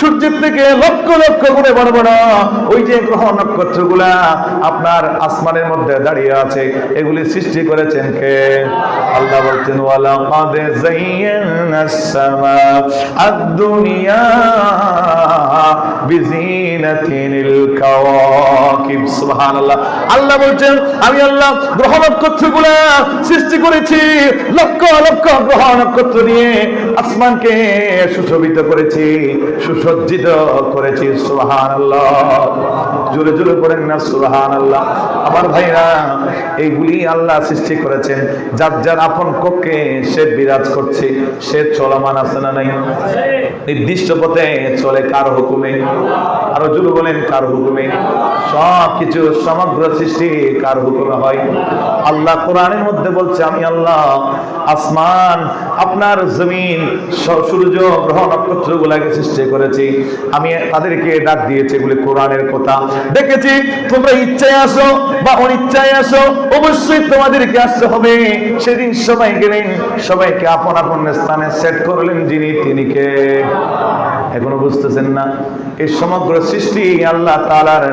সূর্যের থেকে লক্ষ লক্ষ করে বড় বড় ওই যে গ্রহ নক্ষত্রগুলা আপনার আসমানের মধ্যে দাঁড়িয়ে আছে, এগুলি সৃষ্টি করেছেন কে? আল্লাহ বলছেন ওয়ালা কাদ যায়্যানাস কাওয়াকিব সুবহানাল্লাহ। আল্লাহ বলছেন, আমি আল্লাহ গ্রহ সৃষ্টি করেছি, লক্ষ লক্ষ গ্রহ নক্ষত্র দিয়ে আসমানকে সুশোভিত করেছি, সুসজ্জিত করেছি, সুবহানাল্লাহ। জোরে জোরে পড়েন না, সুবহানাল্লাহ। আমার ভাইরা, এইগুলি আল্লাহ সৃষ্টি করেছেন, যার যার আপন কক্ষে সে বিরাজ করছে, সে চলমান আছে না নাই? নির্দিষ্ট পথে চলে কার হুকুমে? আরও জুড়ে বলেন, কার হুকুমে? সব কিছু সমগ্র সৃষ্টি কার হুকুমে হয়। আল্লাহ কোরআনের মধ্যে বলছে, আমি আল্লাহ, আসমান, আপনার জমিন সূর্য, গ্রহ নক্ষত্র গুলাকে সৃষ্টি করেছি। আমি তাদেরকে ডাক দিয়েছি এগুলি কোরআনের কথা। দেখেছি, তোমরা ইচ্ছায় আসো বা অনিচ্ছায় আসো, অবশ্যই তোমাদেরকে আসতে হবে। সেদিন সবাই গেলেন, সবাইকে আপন আপন স্থানে সেট করলেন যিনি, তিনি কে? এখনও বুঝতেছেন না। এই সমগ্র সৃষ্টি আল্লাহ তালার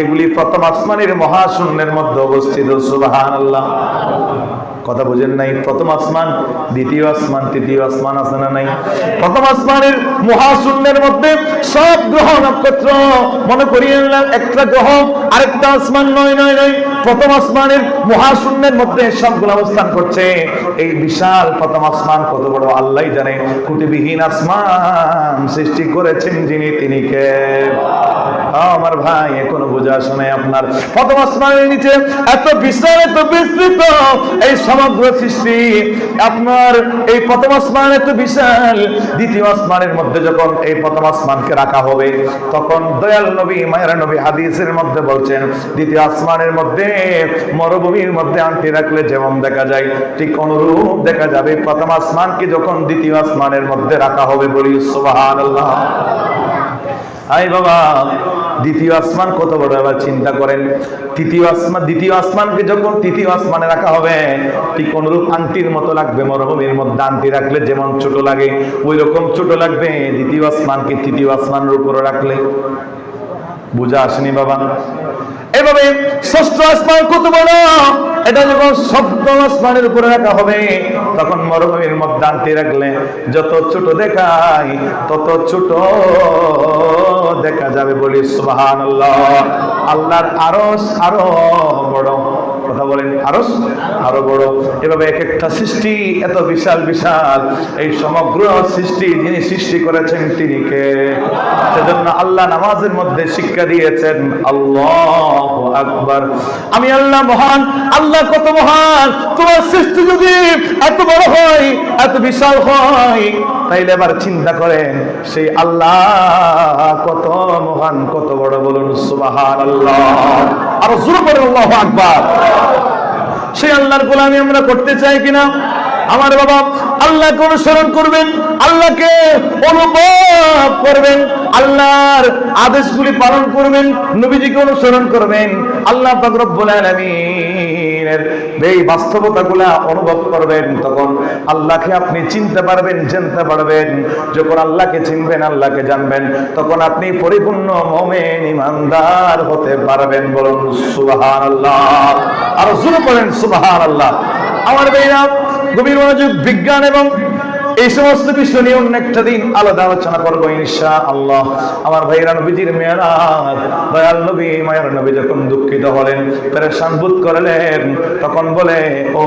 এগুলি প্রথম আসমানের মহাশূন্যের মধ্যে অবস্থিত সুবাহান আল্লাহ কথা বুঝেন নাই? প্রথম আসমান, দ্বিতীয় আসমান, তৃতীয় আসমান আছে না নাই? প্রথম আসমানের মহাশূন্যের মধ্যে সব গ্রহ নক্ষত্র, মনে করিয়ে একটা গ্রহ আরেকটা আসমান নয় নয় নয়। প্রথম আসমানের মহাশূন্যের মধ্যে সবগুলো অবস্থান করছে। এই বিশাল প্রথম আসমান কত বড় আল্লাহ জানে। কুটিবিহীন আসমান সৃষ্টি করেছেন যিনি, তিনি কে? আমার ভাই, এখনও বোঝা নাই আপনার। প্রথম আসমানের নিচে এত বিশাল, এত বিস্তৃত এই সমগ্র সৃষ্টি। আপনার এই প্রথম আসমান এত বিশাল। দ্বিতীয় আসমানের মধ্যে যখন এই প্রথম আসমানকে রাখা হবে, তখন দয়াল নবী, মায়ের নবী হাদিসের মধ্যে বলছেন, দ্বিতীয় আসমানের মধ্যে মরুভূমির মধ্যে আংটি রাখলে যেমন দেখা যায়, ঠিক অনুরূপ দেখা যাবে। প্রথম আসমানকে যখন দ্বিতীয় আসমানের মধ্যে রাখা হবে বলি, সুবহানাল্লাহ। আই বাবা, দ্বিতীয় আসমান কত বড় এবার চিন্তা করেন। তৃতীয় আসমান, দ্বিতীয় আসমানকে যখন তৃতীয় আসমানে রাখা হবে, ঠিক অনুরূপ আংটির মতো লাগবে, মরুভূমির মধ্যে আংটি রাখলে যেমন ছোট লাগে ওই রকম ছোট লাগবে, দ্বিতীয় আসমানকে তৃতীয় আসমানের উপরে রাখলে। বুঝা আসেনি বাবা? এভাবে ষষ্ঠ আসমান কত বড় এটা যখন সপ্তম আসমানের উপরে রাখা হবে, তখন মরুভূমির মধ্যে রাখলে যত ছোট দেখায়, তত ছোট দেখা যাবে বলি সুবাহান আল্লাহর আরস আরও বড়। কথা বলেন আরস আরও বড়। এভাবে এক একটা সৃষ্টি, এত বিশাল বিশাল। এই সমগ্র সৃষ্টি যিনি সৃষ্টি করেছেন তিনি কে? সেজন্য আল্লাহ নামাজের মধ্যে শিক্ষা দিয়েছেন, আল্লাহ আকবার। আমি আল্লাহ মহান, আল্লাহ কত মহান। তোমার সৃষ্টি যদি এত বড় হয়, এত বিশাল হয় তাইলে এবার চিন্তা করেন, সেই আল্লাহ কত মহান, কত বড় বলুন সুবাহান আল্লাহ আরও জোর করে আল্লাহ আকবার। সেই আল্লাহর গোলামি আমরা করতে চাই কিনা? আমার বাবা আল্লাহকে অনুসরণ করবেন, আল্লাহকে অনুভব করবেন, আল্লাহর আদেশগুলি পালন করবেন, নবীজিকে অনুসরণ করবেন। আল্লাহ রব্বুল আলামিনের এই বাস্তবতাগুলা অনুভব করবেন, তখন আল্লাহকে আপনি চিনতে পারবেন, জানতে পারবেন। যখন আল্লাহকে চিনবেন, আল্লাহকে জানবেন, তখন আপনি পরিপূর্ণ মোমেন ইমানদার হতে পারবেন বলুন, সুবহানাল্লাহ। আর শুরু করেন সুবহানাল্লাহ। আমার ভাইরা, গভীর মনোযোগ, বিজ্ঞান এবং এই সমস্ত বিষয় নিয়ে অন্য একটা দিন আলাদা আলোচনা করব ইনশা আল্লাহ আমার ভাইরা নবীজির মেয়েরাজ দয়াল নবী, মায়ের নবী যখন দুঃখিত হলেন, পেরেশান বোধ করলেন, তখন বলে, ও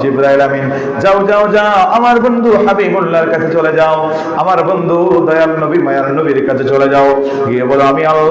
জিব্রাইল আমিন, যাও যাও যাও, আমার বন্ধু হাবিবুল্লাহর কাছে চলে যাও, আমার বন্ধু দয়াল নবী, মায়ের নবীর কাছে চলে যাও। গিয়ে বলো, আমি আল্লাহ